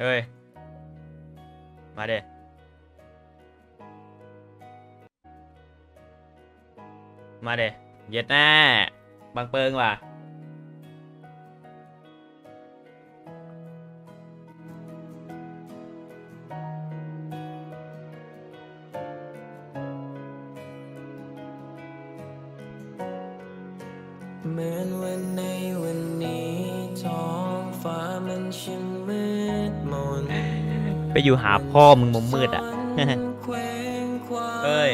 เอ้ย มาเด้มาเด้เย็ดแน่ บังเปิงว่ะ อยู่หาพ่อมึงมุมมืดอะ เฮ้ย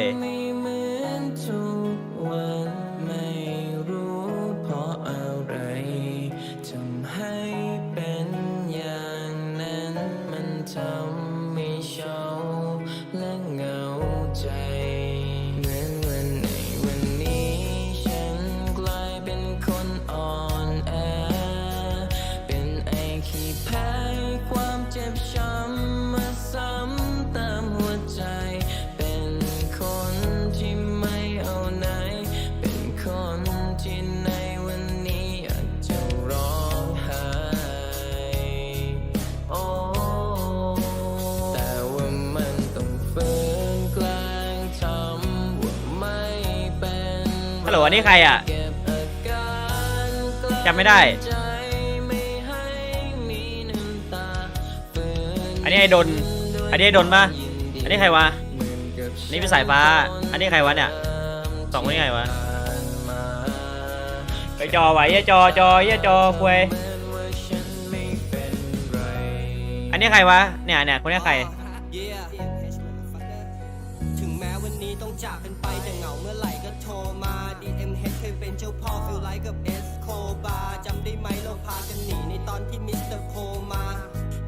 นนี้ใครอะจำไม่ได้ อันนี้ไอ้ดน อันนี้ไอ้ดนปะอันนี้ใครวะอนกันนี้เป็นสายฟ้า อันนี้ใครวะเนี่ยสองคนนี้ใครวะไปจอไว้เหี้ยจอจอเยจอควยอันไม่เป็นไรอันนี้ใครวะ เนี่ยเนี่ยคนนี้ใครถึงแม้วันนี้ต้องจากกัน อนที่มิสเตอร์โคมา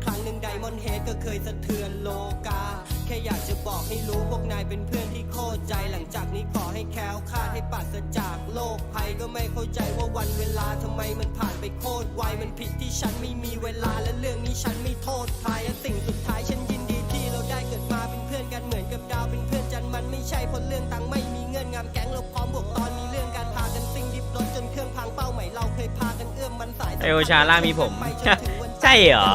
ครั้งหนึ่งไดมอนเฮดก็เคยสะเทือนโลกา แค่อยากจะบอกให้รู้พวกนายเป็นเพื่อนที่โคตรใจ หลังจากนี้ขอให้แคล้วคลาดให้ปราศจากโรคภัยก็ไม่เข้าใจว่าวันเวลาทำไมมันผ่านไปโคตรไว มันผิดที่ฉันไม่มีเวลาและเรื่องนี้ฉันไม่โทษใครและสิ่งสุดท้ายฉันยินดีที่เราได้เกิดมาเป็นเพื่อนกันเหมือนกับดาวเป็นเพื่อนจันมันไม่ใช่เพราะเรื่องตังค์ไม่มีเงื่อนงำแก๊งเราพร้อมบวกตอนมี ไอ้โอชาล่ามีผม ใช่เหรอ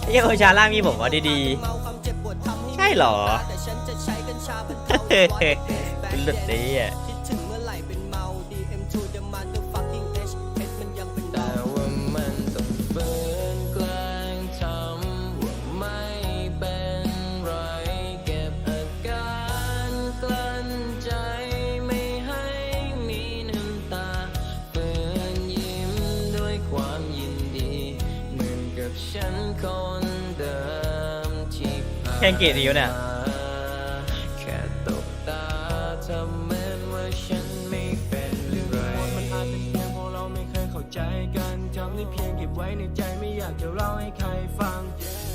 ไอ้เหี้ยโอชาล่ามีผมว่าดีๆ ใช่เหรอแต่ฉันจะใช้กัญชาบรรเฮ้เทาเป็นเลือดดีอะ แข่งกี่นิ้วเนี่ยมาแค่ตบตาทำเหมือนว่าฉันไม่เป็นไรมันอาจเป็นเพียงเพราะเราไม่เคยเข้าใจกันจำได้เพียงเก็บไว้ในใจไม่อยากจะเล่าให้ใครฟัง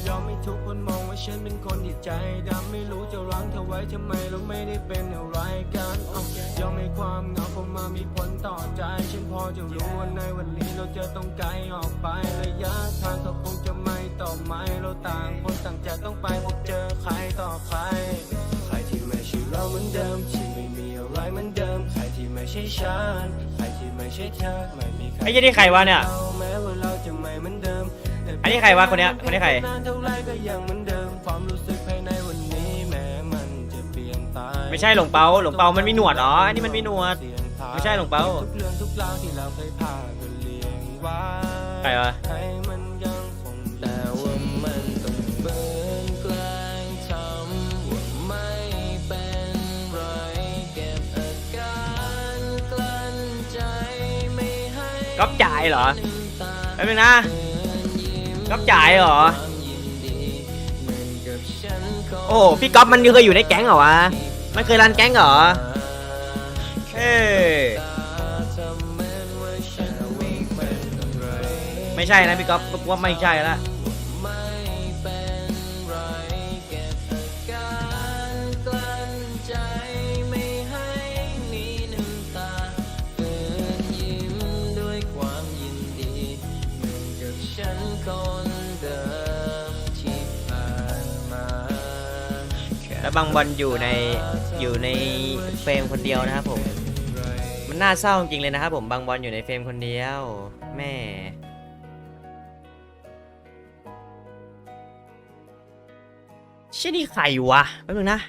ยอมให้ทุกคนมองว่า ฉันเป็นคนที่ใจดำไม่รู้จะรั้งเธอไว้ทำไมเราไม่ได้เป็นอะไรกันเอ้ายอมให้ความเหงาเข้ามามีผลต่อใจ ฉันพอจะรู้ว่าในวันนี้เราจะต้องไกลออกไประยะทางก็คงจะไม่ต่อไม้เราต่างคนต่างจะต้องไปพบเจอใครต่อใคร ใครที่ไม่ใช่เราเหมือนเดิมที่ไม่มีอะไรเหมือนเดิม ใครที่ไม่ใช่ฉันใครที่ไม่ใช่เธอไม่มีใครไอ้เหี้ยนี่ใครวะเนี่ยราแม้ว่าเราจะไม่เหมือนเดิมแต่อันนี้ใครวะคนเนี้ยคนนี้ใคร นานเท่าไรก็ยังเหมือนเดิม ความรู้สึกภายในวันนี้แม้มันจะเปลี่ยนไปไม่ใช่หลงเปาหลงเปามันมีหนวดเหรออันนี้มันมีหนวดสี่ยงทงไม่ใช่หลงเปา ทุกเรื่องทุกราวที่เราเคยพากันเลี้ยงไว้ใครวะให้มันยังคงแต่ว่ามันต้องฝืนแกล้งทำว่าไม่เป็นไรเก็บอาการกลั้นใจไม่ให้ก๊อปจ่ายเหรอน้ำตาแป๊บนึงนะเตือนยิ้มก๊อปจ่ายเหรอ โอ้พี่ก๊อฟมันเคยอยู่ในแก๊งเหรอวะมันเคยรันแก๊งเหรอเอ้ยไม่ใช่นะพี่ก๊อฟว่าไม่ใช่ละ บางบอลอยู่ในอยู่ในเฟรมคนเดียวนะครับผม มันน่าเศร้าจริงเลยนะครับผมบางบอลอยู่ในเฟรมคนเดียวแม่เช่นี่ใครวะแป๊บนึงนะ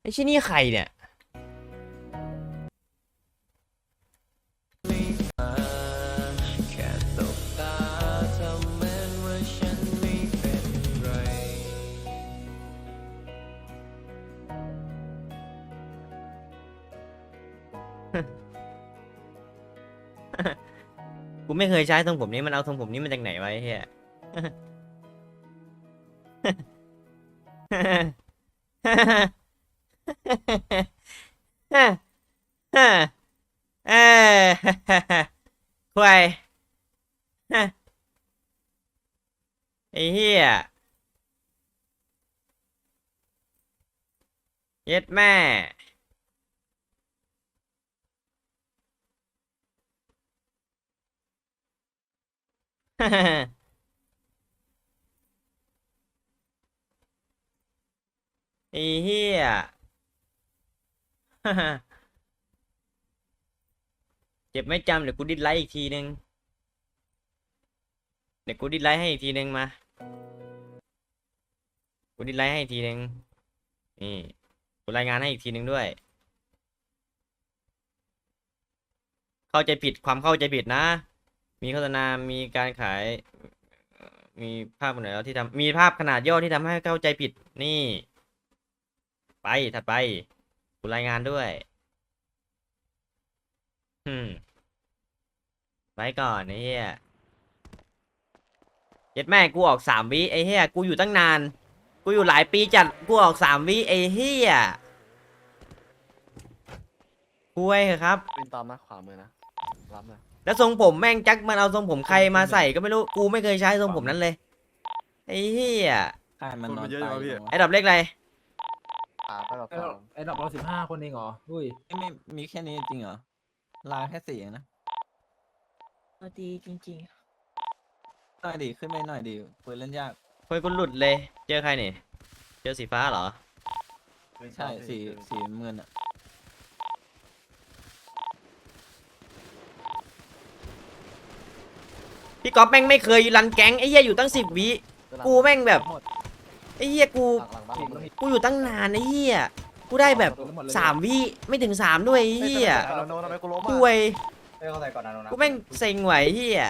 ไอ้เช่นี่ใครเนี่ย ไม่เคยใช้ทรงผมนี้มันเอาทรงผมนี้มาจากไหนไว้เฮียเออควายไอ้เหี้ยเย็ดแม่ ไอ้เหี้ยเจ็บไม่จำเดี๋ยวกูดิดไลค์อีกทีนึง เดี๋ยวกูดิดไลค์ให้อีกทีนึงมา กูดิดไลค์ให้อีกทีนึง นี่ กูรายงานให้อีกทีนึงด้วย เข้าใจผิดความเข้าใจผิดนะ มีโฆษณา มีการขาย มีภาพไหนแล้วที่ทำมีภาพขนาดย่อที่ทำให้เข้าใจผิดนี่ ไปถัดไปกูรายงานด้วย อืมไว้ก่อนไอ้เหี้ยเย็ดแม่กูออกสามวิไอ้เหี้ยกูอยู่ตั้งนาน กูอยู่หลายปีจัดกูออกสามวิไอ้เหี้ยคุยเหรอครับ เป็นตามนะขวามือนะรับนะ แล้วทรงผมแม่งจักมันเอาทรงผมใครมาใส่ก็ไม่รู้กูไม่เคยใช้ทรงผมนั้นเลยไอ้เหี้ยใช่มันนอนตายอยู่ไอ้ดอกเล็กอะไรอ่าก็เราไอ้ดอกไอ้ดอกเราสิบห้าคนเองเหรออุ้ยไม่ไม่มีแค่นี้จริงเหรอลาแค่สี่เองนะเอาดีจริงหน่อยดิขึ้นไปหน่อยดิปืนเล่นยากเฮ้ยกูหลุดเลย เจอใครนี่เจอสีฟ้าเหรอ ใช่สีสีน้ำเงินอะ พี่ก๊อฟแม่งไม่เคยรันแก๊งไอ้เหี้ยอยู่ตั้งสิบวิ กูแม่งแบบหมดไอ้เหี้ยกูหลังหลังบ้านอีกหมดเลยกูอยู่ตั้งนานไอ้เหี้ยกูได้แบบสามวิไม่ถึงสามด้วยไอ้เหี้ยเราโน้นทำไมกูล้มกูอะเวยเอ้ยเขาใส่ก่อนนะโน้นนะกูแม่งเซ็งไหวไอ้เหี้ย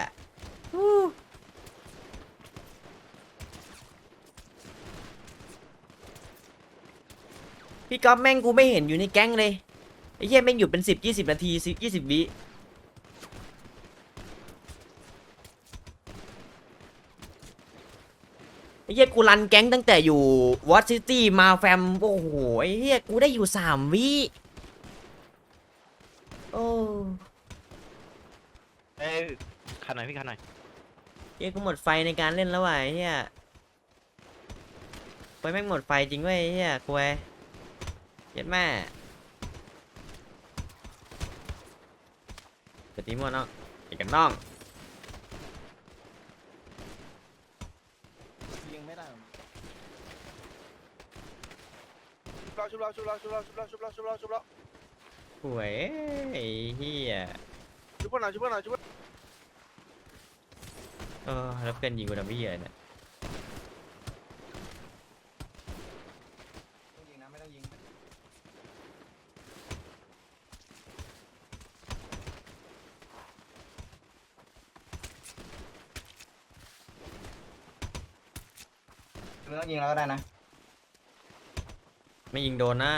ฮู้พี่ก๊อฟแม่งกูไม่เห็นอยู่ในแก๊งเลยไอ้เหี้ยแม่งอยู่เป็นสิบยี่สิบนาทีสิบยี่สิบวิ ไอ้ เหี้ยกูรันแก๊งตั้งแต่อยู่วอตซิตี้มาแฟมโอ้โหไอ้เหี้ยกูได้อยู่สามวิโอ้เอ้ยขันหน่อยพี่ขันหน่อยเหี้ยกูหมดไฟในการเล่นแล้วว่ะไอ้เหี้ยไปแม่งหมดไฟจริงเว้ยไอ้เหี้ยกูเอ้ยเหี้ย็ดแม่จะตีมั่วน้องเอกกันน้องยิงไม่ได้ ชุบ เราชุบเราชุบเราชุบเราชุบเราชุบเราชุบเราชุบเราหวยไอ้เหี้ยชุบเพื่อนหน่อยชุบเพื่อนหน่อยชุบเพื่อนเออแล้วเพื่อนยิงกูทำพี่เหี้ยเนี่ยยิงนะไม่ต้องยิงไม่ต้องยิงแล้วก็ได้นะไม่ยิงโดนนะ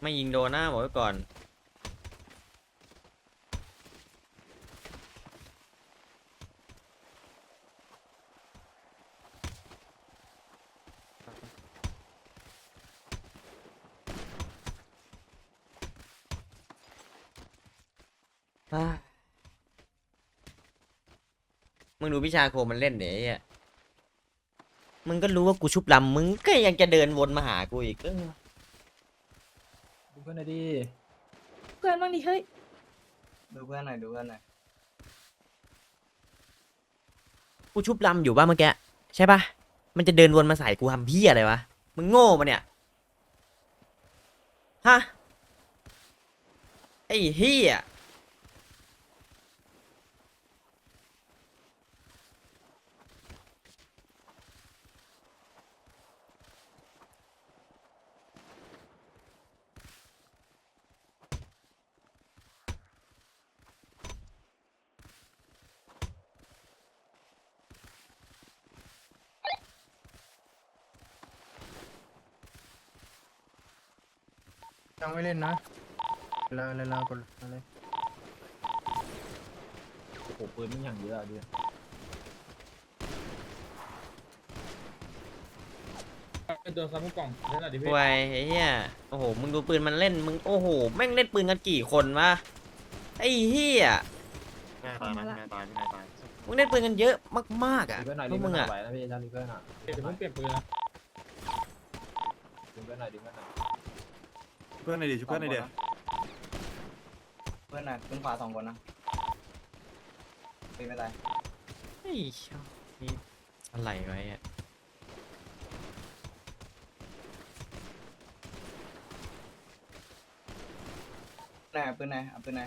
ไม่ยิงโดนนะบอกไว้ก่อน มึงดูพิชาโคมันเล่นเดี๋ยวไอ้เหี้ยมึงก็รู้ว่ากูชุบลำมึงก็ยังจะเดินวนมาหากูอีกเออ พื่อนหน่อยดิๆเพื่อนบ้างดิเฮ้ยดูเพื่อนหน่อยดูเพื่อนหน่อยกูชุบลำอยู่ป่ะเมื่อกี้ใช่ป่ะ มันจะเดินวนมาใส่กูทำพี่อะไรวะ มึงโง่ปะเนี่ย ฮะ ไอ้เฮีย ยังไม่เล่นนะเวลาเวลาก่อนอะไรโอ้โหปืนมันอย่างเยอะอะดิโดนซ้ำผู้กล่องเล่นอะไรดิคพี่วยไอ้เฮียโอ้โห มึงดูปืนมันเล่น มึง โอ้โห แม่งเล่นปืนกันกี่คนวะ ไอ้เฮียมาละมึงเล่นปืนกันเยอะมากๆอะรีเพื่อนหน่อยพรีวกเพื่มึอนงหน่อยอะไหวนะพี่ถ้ารีเพื่อนอะเดี๋ยวเพิ่งเปลี่ยนปืนนะรีเพื่อนหน่อยรีเพื่อนหน่อย เพื่อนในดิช่วยเพื่อนในดิเพื่อนหน่อยเพื่อนขวาสองคนนะเป็นไม่ได้ไอ้เหี้ยนี่อะไรไว้อะไหนปืนไหนเอาปืนไหน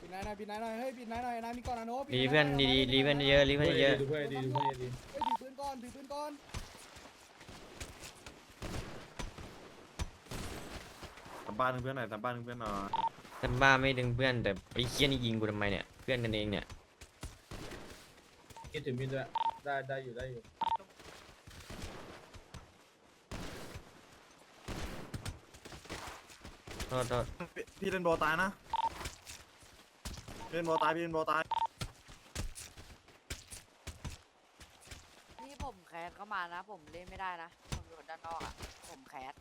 ปิดนายหน่อยปิดนายหน่อยเฮ้ยปิดนายหน่อยนายมีก่อนนะโน้รีเพื่อนดีๆรีเพื่อนเยอะรีเพื่อนเยอะ ดูเพื่อนดีดูเพื่อนดีเฮ้ยถือปืนก่อนถือปืนก่อน ทำ บ้านเพื่อนหน่อยทำบ้านเพื่อนหน่อยแต่บ้าไม่ดึงเพื่อนแต่ไอ้เคี้ยนี่ยิงกูทำไมเนี่ยเพื่อนกันเองเนี่ยคิดถึงมินด้วยได้ได้อยู่ได้อยู่โทษโทษพี่พี่เล่นโบตายนะพี่เล่นโบตายพี่เล่นโบตายนี่ผมแคสเข้ามานะ ผมเล่นไม่ได้นะ ผมอยู่ด้านนอกอะ ผมแคส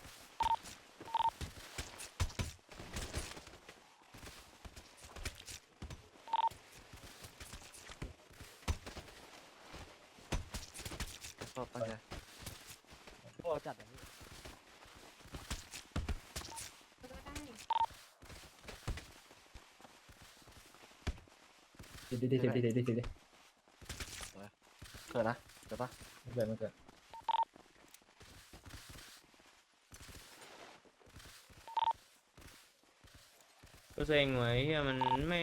โอ้จัดอย่างนี้ ดิดิดิดิดิดิดิดิเกิดนะเกิดปะไม่เกิดไม่เกิดกูเซ็งไว้เฮียมันไม่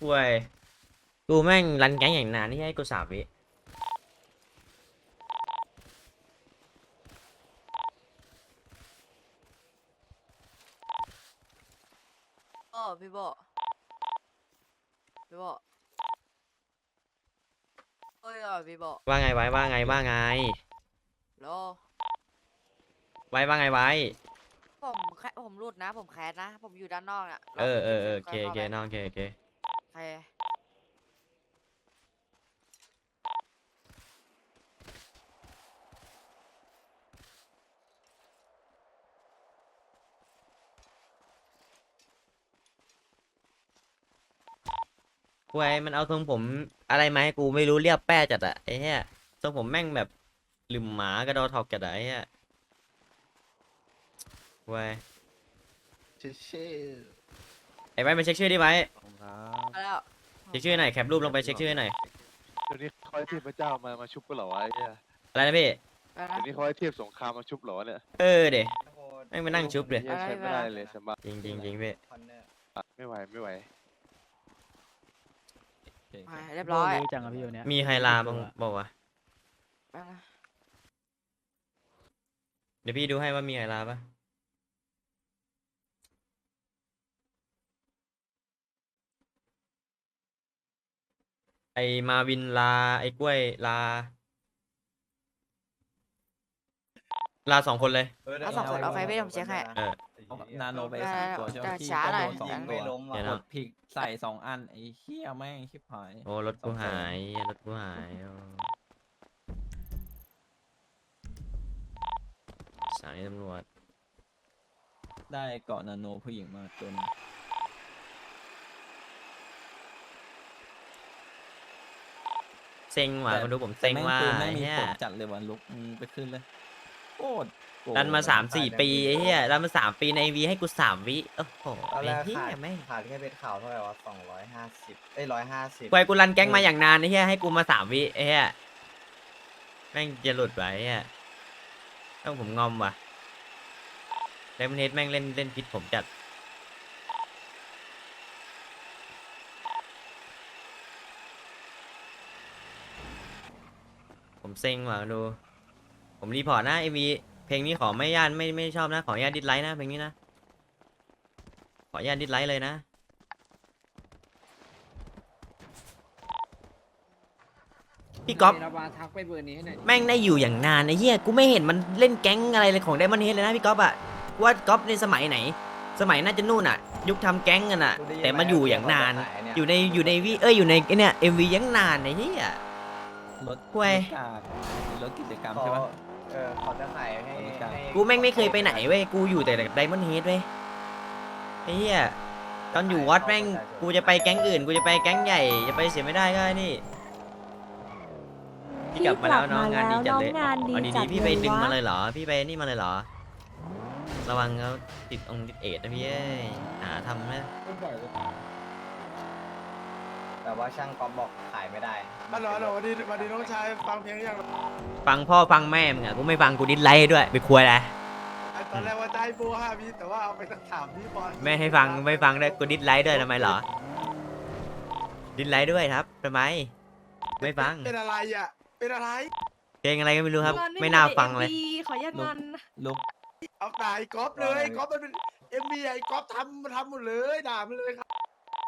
ป่วย กูแม่งรันแก๊งอย่างนานนี่ให้กูสามวิ โอ้พี่โบพี่โบ โอ้ยอะพี่โบว่าไงไว้ว่าไงว่าไงโลไว้ว่าไงไว้ ผมแคผมรูดนะ ผมแคสนะ ผมอยู่ด้านนอกอะเออเออเออโอเคค่ยโอเคข้าไปน้องโอเคโอเคโอเคป่วยมันเอาทรงผมอะไรมาให้กูไม่รู้เรียบแป้จัดอะไอ้เหี้ยทรงผมแม่งแบบลืมหมากระดอทอกจัดอะไอ้เหี้ยป่วยเชื่อชื่อไอ้ไว้มาเช็คชื่อดิไว้มาแล้วเช็คชื่อหน่อยแคปรูปลงไปเช็คชื่อหน่อยเดี๋ยวนี้เขาให้เทพเจ้ามามาชุบกันเหรอวะไอ้เนี่ยอะไรนะพี่ไปนะ เดี๋ยวนี้เขาให้เทพสงครามมาชุบเหรอวะเนี่ยเออเดะแม่งมานั่งชุบเลยเหี้ยใช้ไม่ได้เลยสมบัติจริงจริงจริงพี่คอนเนอร์ไม่ไหวไม่ไหว มาเรียบร้อยจังอะพี่วันนี้มีไฮลาบ้างบอกว่าวะไปนะเดี๋ยวพี่ดูให้ว่ามีไฮลาปะไอมาวินลา ไอกล้วยลา ลาสองคนเลย เอาสองคนเอาใครไม่ผมเช็คให้ เออ นาโนไปได้สามตัวใช่ไหมได้พี่ช้าก็หน่โดอยนสองยังตัไม่วล้มเดี๋ยวกนะดพลิกใส่สองอันไอ้เหี้ยแม่งชิบหาย โอ้รถกูสองคนหายรถกูหายโอ้สถานีตำรวจได้เกาะนาโนผู้หญิงมาตัวหนึงเซ็งว่ะคนดูผมเซ็งว่าแต่ไอ้แม่งปืนแม่งมีเหี้ยผลจัดเลยวันลุกมึงไปขึ้นเลย โคตรันมาสามสี่ปีไอ้เหี้ยดันมาสามปีในวีให้กูสามวิโอ้โหไอ้แรกเหี้ยแม่งขาดแค่เป็นข่าวเท่าไหร่วะสองร้อยห้าสิบเอ้ยร้อยห้าสิบ กูไอ้กูรันแก๊งมาอย่างนานไอ้เหี้ยให้กูมาสามวิไอ้เหี้ยแม่งจะหลุดไปไอ้เหี้ยต้องผมงอมว่ะเลมเนเแม่งเล่นเล่นพิษผมจัด ผมเซ็งว่ะดู ผมรีพอร์ตนะเอวีเพลงนี้ขอไม่ญาตไม่ไม่ชอบนะ ขออนุญาตดิสไลค์นะเพลงนี้นะ ขออนุญาตดิสไลค์เลยนะพี่ก๊อฟระบาทักไปเบอร์นี้ให้หน่อยแม่งได้อยู่อย่างนานไอ้เหี้ยกูไม่เห็นมันเล่นแก๊งอะไรเลยของไดมอนเฮดเลยนะพี่ก๊อฟอะกูว่าก๊อฟในสมัยไหน สมัยน่าจะนู่นอะยุคทำแก๊งกันอะแต่มาอยู่อย่างนาน อยู่ในอยู่ในวิเอ้ยอยู่ในไอ้เนี่ยเอ็มวียังนานไอ้เหี้ยรถเว้ยรถกากรถกิจกรรมใช่ปะ เออเขาจะขายให้กูแม่งไม่เคยไปไหนเว้ย กูอยู่แต่ไดมอนด์เฮดเว้ยไอ้เหี้ยตอนอยู่วัดแม่ง กูจะไปแก๊งอื่น กูจะไปแก๊งใหญ่ จะไปเสียไม่ได้ก็ไอ้นี่ พี่กลับมาแล้วน้องงานดีจัดเลยน้องงานดีอ๋อจัดีดๆพี่ไปเลยดึงวะมาเลยเหรอ พี่ไปนี่มาเลยเหรอ ระวังเขาติดองค์ติดเอดนะพี่เอ้ยหาทำนะ แต่ว่าช่างก๊อฟบอกขายไม่ได้ฮัลโหลฮัลโหลสวัสดีสวัสดีน้องชายฟังเพลงยังฟังพ่อฟังแม่มึงอะกูไม่ฟังกูดิสไลค์ด้วยไปคุยอะไรไอ้ตอนแรกว่าจะให้โบห้าวิแต่ว่าเอาไปสักถามพี่บอลไม่ให้ฟังไม่ฟังด้วยกูดิสไลค์ด้วยทำไมเหรอดิสไลค์ด้วยครับทำไม ไม่ฟังเป็นอะไรอะเป็นอะไรเพลงอะไรก็ไม่รู้ครับงอนไม่น่าฟังเลยใน MV ขออนุญาตงอนลุกเอาด่าไอ้ก๊อฟเลยก๊อฟมันเป็นเอ็มบีไอ้ก๊อฟทำมันทำหมดเลยด่ามันเลยครับ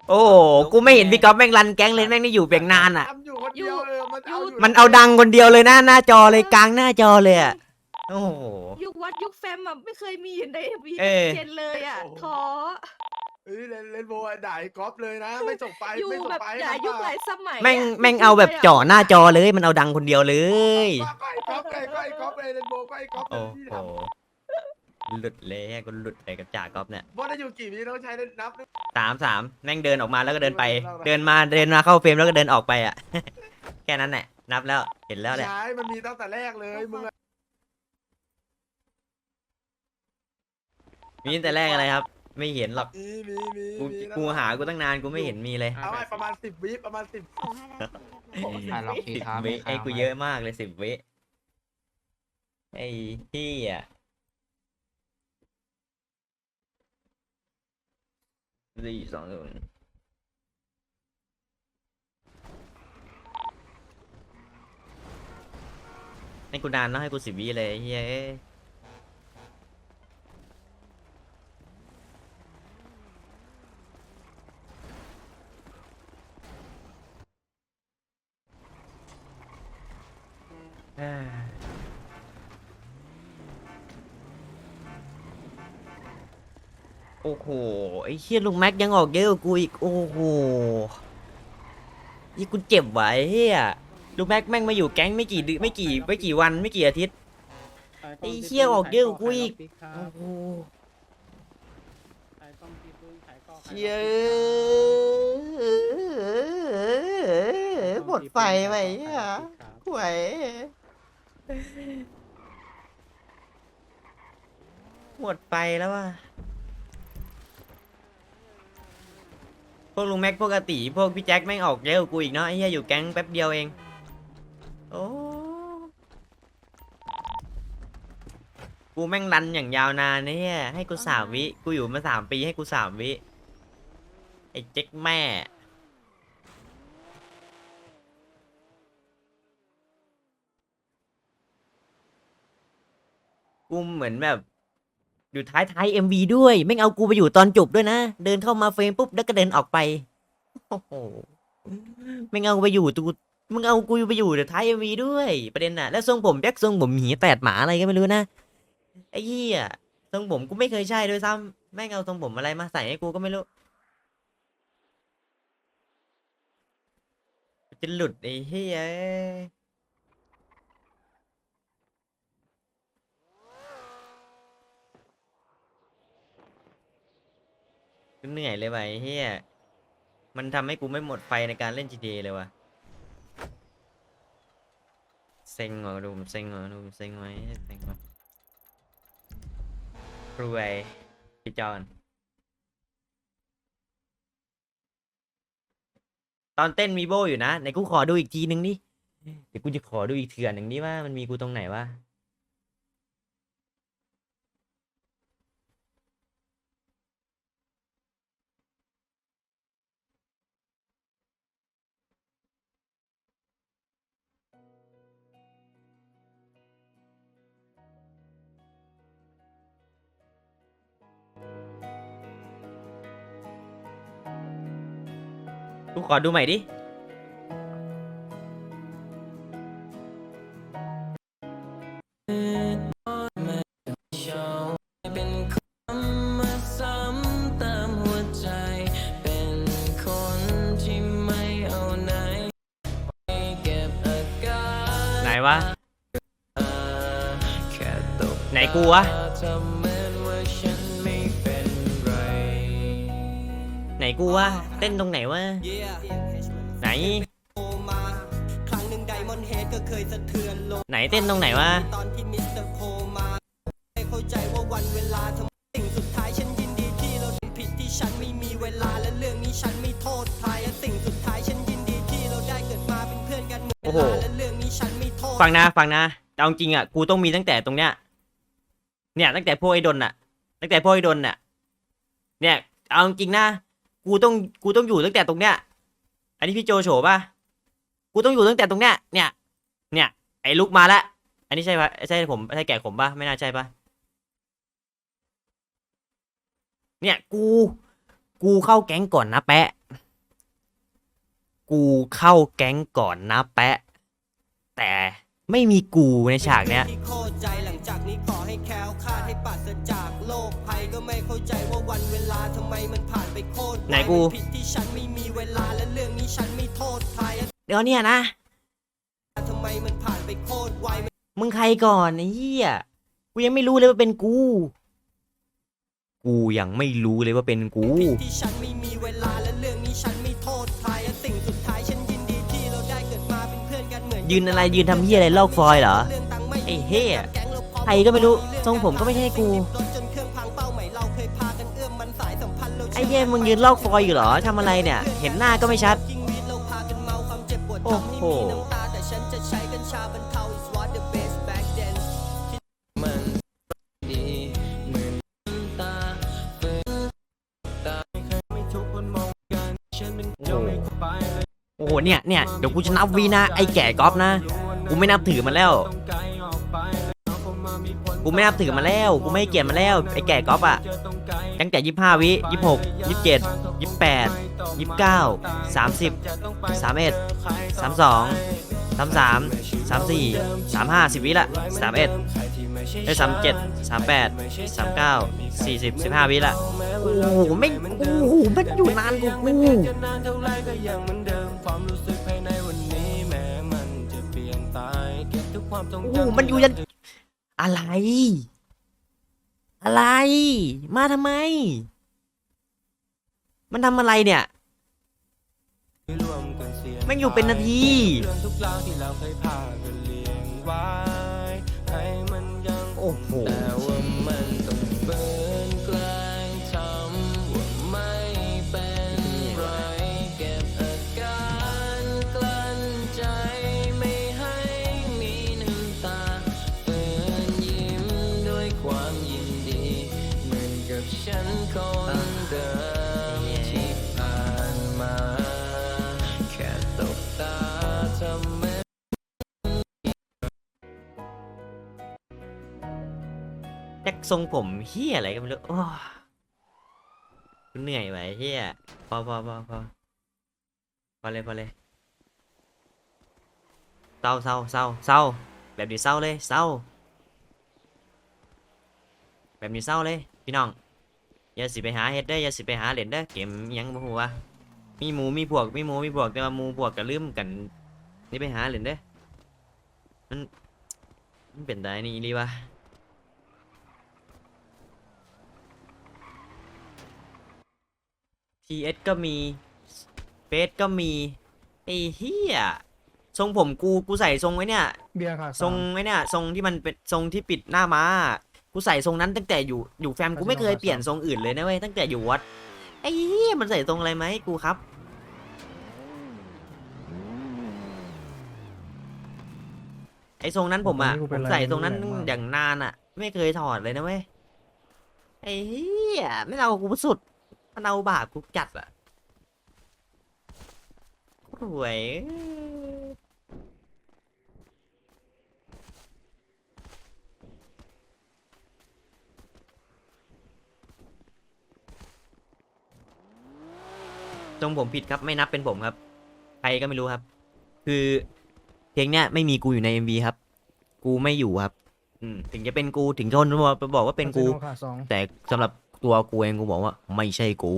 โอ้โหกูไม่เห็นพี่ก๊อฟแม่งรันแก๊งเลยแม่งนี่อยู่เพียงนานอะ ทำอยู่คนเดียวเออมันเอาอยู่มันเอาดังคนเดียวเลยหน้าหน้าจอเลยกลางหน้าจอเลยอะโอ้โห ยุควัดยุคแฟมอะไม่เคยมีอยู่ในวีเออ เจนเลยอะท้อเฮ้ยเล่นเล่นโบไอ้ด่าไอ้ก๊อฟเลยนะ ไม่ส่งไปอยู่ไม่ส่งแบบไปอย่ายุคหลายสมัยแม่งอะแม่งเอาแบบจ่อหน้าจอเลยมันเอาดังคนเดียวเลยก็ไอ้ก๊อฟไอ้ก็ไอ้ก๊อฟเลยเล่นโบก็ไอ้ก๊อฟโอ้ที่โหทำ หลุดเลยกูหลุดไปกับจ่าก๊อฟเนี่ยโบได้อยู่กี่วิน้องชายได้นับด้วยสามสามแม่งเดินออกมาแล้วก็เดินไปเล่าๆเดินมาเดินมาเข้าเฟรมแล้วก็เดินออกไปอะ แค่นั้นแหละนับแล้วเห็นแล้วแหละ ใช่มันมีตั้งแต่แรกเลยมึงอะมีตั้งแต่แรกอะไรครับ ไม่เห็นหรอกมีมีมีกูมีกูหากูตั้งนานกูไม่เห็นมีเลยเอาไว้ประมาณสิบวิประมาณสิบอะลองทีสิบครับวิไอ้กูเยอะมากเลยสิบวิไอ้ที่อะ สี่สองศูนย์ให้กูนานเนอะให้กูสิบวิเลยเฮ้ยอ้ย โอ้โห ไอ้เชี่ยลุงแม็กยังออกเยอะกว่ากูอีก โอ้โหยี่กูเจ็บไหวะไอ้เฮียลุงแม็กแม่งมาอยู่แก๊งไม่กี่เดือนไม่กี่ไม่กี่วันไม่กี่อาทิตย์ ไอ้เชี่ยออกเยอะกว่ากูอีก โอ้โหเชี่ยหมดไฟไปอะหวยหมดไฟแล้วว่ะ พวกลุงแม็กพวกอาติพวกพี่แจ็คแม่งออกเยอะกว่ากูอีกเนาะไอ้เหี้ยอยู่แก๊งแป๊บเดียวเองโอ้กูแม่งรันอย่างยาวนานนะเนี่ยให้กูสามวิกูอยู่มาสามปีให้กูสามวิไอ้เจ๊กแม่ กูเหมือนแบบ อยู่ท้ายท้ายเอ็มวีด้วยแม่งเอากูไปอยู่ตอนจบด้วยนะ เดินเข้ามาเฟรมปุ๊บแล้วก็เดินออกไปโอ้โหแม่งเอากูไปอยู่ตูมึงเอากูไปอยู่เดี๋ยวท้ายเอ็มวีด้วยประเด็นน่ะ แล้วทรงผมแจ็คทรงผมหีแตดหมาอะไรก็ไม่รู้นะไอ้เหี้ยทรงผมกูไม่เคยใช่ด้วยซ้ำแม่งเอาทรงผมอะไรมาใส่ให้กูก็ไม่รู้จะหลุดไอ้เหี้ย เหนื่อยเลยว่ะไอ้เหี้ยมันทำให้กูไม่หมดไฟในการเล่น GTA เลยว่ะเซ็งว่ะดูผมเซ็งว่ะดูผมเซ็งไว้เซ็งว่ะรวยพี่จอนตอนเต้นมีโบอยู่นะไหนกูขอดูอีกทีนึงดิเดี๋ยวกูจะขอดูอีกเถื่อนหนึ่งดิว่ามันมีกูตรงไหนวะ กูขอดูใหม่ดิ นกูวะเต้นตรงไหนวะไหน ไหนเต้นตรงไหนวะโคมาไม่เข้าใจว่าวันเวลาทำไมสิ่งสุดท้ายฉันไม่มีเวลาและเรื่องนี้ฉันไม่โทษใครและสิ่งสุดท้ายฉันยินดีที่เราได้เกิดมาเป็นเพื่อนกันเหมือนโอ้โหและเรื่องนี้ฉันไม่โทษฟังนะฟังนะแต่จริงอะกูต้องมีตั้งแต่ตรงเนี้ยเนี่ยตั้งแต่พวกไอ้ดนอะ ตั้งแต่พวกไอ้ดนอะ เนี่ยเอาจริงนะ กูต้องกูต้องอยู่ตั้งแต่ตรงเนี้ย อันนี้พี่โจโฉป่ะ กูต้องอยู่ตั้งแต่ตรงเนี้ย เนี่ย เนี่ย ไอ้ลุกมาละ อันนี้ใช่ปะใช่ผมใช่แก่ผมป่ะ ไม่น่าใช่ป่ะ เนี่ยกู กูเข้าแก๊งก่อนนะแปะ กูเข้าแก๊งก่อนนะแปะ แต่ ไม่มีกูในฉากเนี้ยที่เข้าใจหลังจากนี้ขอให้แคล้วคลาดให้ปราศจากโรคภัยก็ไม่เข้าใจว่าวันเวลาทำไมมันผ่านไปโคตรวไหนกูมัผิดที่ฉันไม่มีเวลาและเรื่องนี้ฉันไม่โทษใครเดี๋ยวเนี่ยนะทำไมมันผ่านไปโคตรไวมึงใครก่อนไอ้เหี้ยกูยังไม่รู้เลยว่าเป็นกู กูยังไม่รู้เลยว่าเป็นกูผิดที่ฉันไยืนอะไรยืนทำเหี้ยอะไรลอกฟอยเหรอเรื่องตังค์ไม่ไอ้เหี้ยใครก็ไม่รู้ทรงผมก็ไม่ใช่กูไอ้เหี้ยมึงยืนลอกฟอยอยู่เหรอทำอะไรเนี่ย เห็นหน้าก็ไม่ชัด โอ้โห อ้โหเนี่ยเนี่ยเดี๋ยวกูจะนับวีนะไอ้แก่ก๊อฟนะ กูไม่นับถือมันแล้ว กูไม่นับถือมันแล้ว กูไม่ให้เกียรติมันแล้ว ไอ้แก่ก๊อฟอะตั้งแต่ยี่ห้าวิยี่หกยี่เจ็ดยี่แปดยี่เก้าสามสิบสามเอ็ดสามสองสามสามสามสี่สามห้าสิบวิละสามเอ็ดได้สามเจ็ดสามแปดสามเก้าสี่สิบสิบห้าวิละโอ้โหไม่โอ้โหมันอยู่นานกว่ากู จะนานเท่าไรก็ยังเหมือนเดิมความรู้สึกภายในวันนี้แม้มันจะเปลี่ยนตายเก็บทุกความทรงโอ้จำโหมันอยู่ยัน อะไร อะไร มาทำไม มันทำอะไรเนี่ยร่วมกันเสียงแม่งอยู่เป็นนาที เรื่องทุกราวที่เราเคยพากันเลี้ยงไว้ให้มันยัง โอ้โห แต่ แจ็คทรงผมเฮียอะไรก็ไม่รู้โอ้กูเหนื่อยไว้เฮียพอพอพอพอพอเลยพอเลยเศร้าเศร้าเศร้าเศร้าแบบนี้เศร้าเลยเศร้า แบบนี้เศร้าเลยพี่น้องอย่าสิไปหาเฮ็ดได้อย่าสิไปหาเล่นได้เกมยังบ่ฮู้ว่ามีหมูมีพวกมีหมูมีพวกแต่ว่าหมูพวกก็ลืมกัน นี่ไปหาเล่นเด้มันมันเป็นได้นี่อีห ลีวะ TS ก็มีเฟสก็มีไอ้เฮียทรงผมกูกูใส่ทรงไว้เนี่ย เบียร์ค่ะทรงไว้เนี่ย ทรงที่มันเป็นทรงที่ปิดหน้ามากูใส่ทรงนั้นตั้งแต่อยู่อยู่แฟมกูไม่เคยเปลี่ยนทรงอื่นเลยนะเว้ยตั้งแต่อยู่วัดไอ้เฮียมันใส่ทรงอะไรไหมาให้กูครับ ไอ้ทรงนั้นผมอะผมใส่ทรงนั้นอย่างนานอะ ไม่เคยถอดเลยนะเว้ยไอ้เฮียไม่เอากูสุด มันเอาบาปกูจัดอะรวยทรงผมผิดครับไม่นับเป็นผมครับ ใครก็ไม่รู้ครับ คือเพลงเนี้ยไม่มีกูอยู่ใน MV ครับ กูไม่อยู่ครับ อืมถึงจะเป็นกูถึงคนมาบอกว่าเป็นกูอาซโขาดสองแต่สำหรับ ตัวกูเองกูบอกว่า ไม่ใช่กู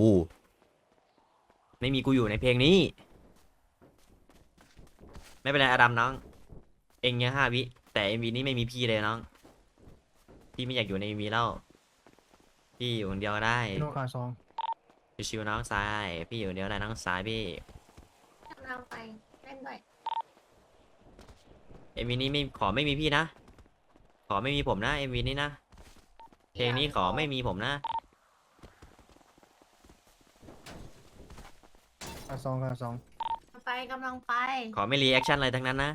ไม่มีกูอยู่ในเพลงนี้ ไม่เป็นไรอดัมน้อง เองเนี่ยห้าวิ แต่เอ็มวีนี้ไม่มีพี่เลยน้อง พี่ไม่อยากอยู่ในเอ็มวีแล้ว พี่อยู่คนเดียวก็ได้โนขาดสองชิวๆน้องชาย พี่อยู่คนเดียวได้น้องชายพี่เราไปเล่นด้วยเอ็มวีนี้ไม่ขอไม่มีพี่นะ ขอไม่มีผมนะเอ็มวีนี้นะ เพลงนี้ขอไม่มีผมนะ ขาดสองขาดสองไปกำลังไป ขอไม่รีแอคชั่นอะไรทั้งนั้นนะ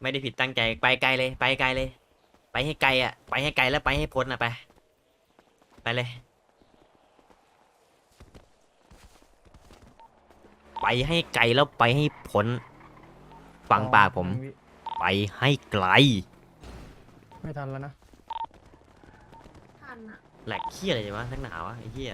ไม่ได้ผิดตั้งใจไปไกลเลย ไปไกลเลย ไปให้ไกลอะ ไปให้ไกลแล้วไปให้พ้นอะไป ไปเลย ไปให้ไกลแล้วไปให้พ้นฟังปากผมหนึ่งวิไปให้ไกล ไม่ทันแล้วนะทันอะ แหลกเขี้ยอะไรวะนักหนาวะไอ้เหี้ย